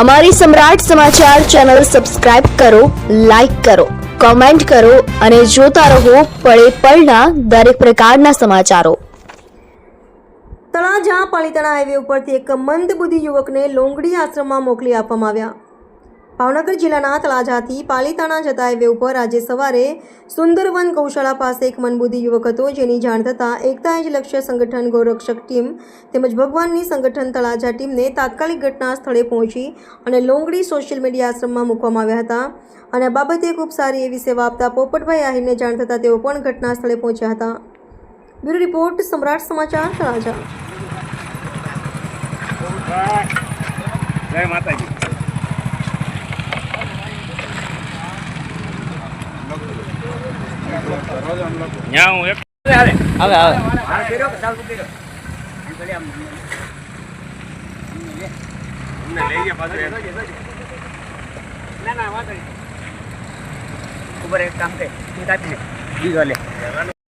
અમારી સમ્રાટ સમાચાર channel subscribe કરો, લાઇક કરો, કોમેન્ટ કરો અને જોતા રહો પળે પળના દરેક પ્રકારના સમાચારો. તળાજા પાલીતાણા હાઈવે ઉપરથી એક મંદબુદ્ધિ યુવકને લોંગડી આશ્રમમાં મોકલી આપવામાં આવ્યા. ભાવનગર જિલ્લાના તળાજાથી પાલિતાણા જતા હાઈવે ઉપર આજે સવારે સુંદરવન ગૌશાળા પાસે એક મનબુદ્ધિ યુવક હતો જેની જાણ થતાં એકતા જ લક્ષ્ય સંગઠન ગૌરક્ષક ટીમ તેમજ ભગવાનની સંગઠન તળાજા ટીમને તાત્કાલિક ઘટના સ્થળે પહોંચી અને લોંગડી સોશિયલ મીડિયા આશ્રમમાં મૂકવામાં આવ્યા હતા. અને આ બાબતે ખૂબ સારી એવી સેવા આપતા પોપટભાઈ આહિરને જાણ થતાં તેઓ પણ ઘટના સ્થળે પહોંચ્યા હતા. બ્યુરો રિપોર્ટ, સમ્રાટ સમાચાર, તળાજા. જય માતાજી. હું એક.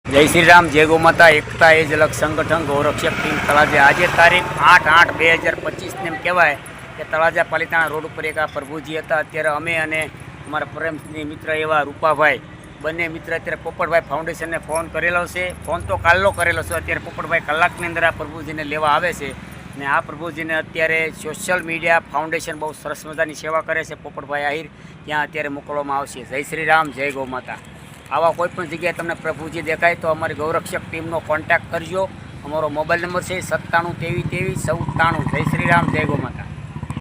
જય શ્રી રામ જય ગો માતા એકતા એ જલક સંગઠન ગૌરક્ષક ટીમ તળાજા. આજે તારીખ આઠ આઠ બે હજાર પચીસને એમ કહેવાય કે તળાજા પાલિતાણા રોડ ઉપર એક આ પ્રભુજી હતા. અત્યારે અમે અને અમારા પ્રેમની મિત્ર એવા રૂપાભાઈ. બંને મિત્ર અત્યારે પોપટભાઈ ફાઉન્ડેશનને ફોન કરેલો છે. ફોન તો કાલનો કરેલો છે. અત્યારે પોપટભાઈ કલાકની અંદર આ પ્રભુજીને લેવા આવે છે. ને આ પ્રભુજીને અત્યારે સોશિયલ મીડિયા ફાઉન્ડેશન બહુ સરસ મજાની સેવા કરે છે પોપટભાઈ આહિર. ત્યાં અત્યારે મોકલવામાં આવશે. જય શ્રી રામ, જય ગૌ માતા. આવા કોઈપણ જગ્યાએ તમને પ્રભુજી દેખાય તો અમારી ગૌરક્ષક ટીમનો કોન્ટેક્ટ કરજો. અમારો મોબાઈલ નંબર છે સત્તાણું તેવી તેવી સત્તાણું જય શ્રી રામ, જય ગૌ માતા.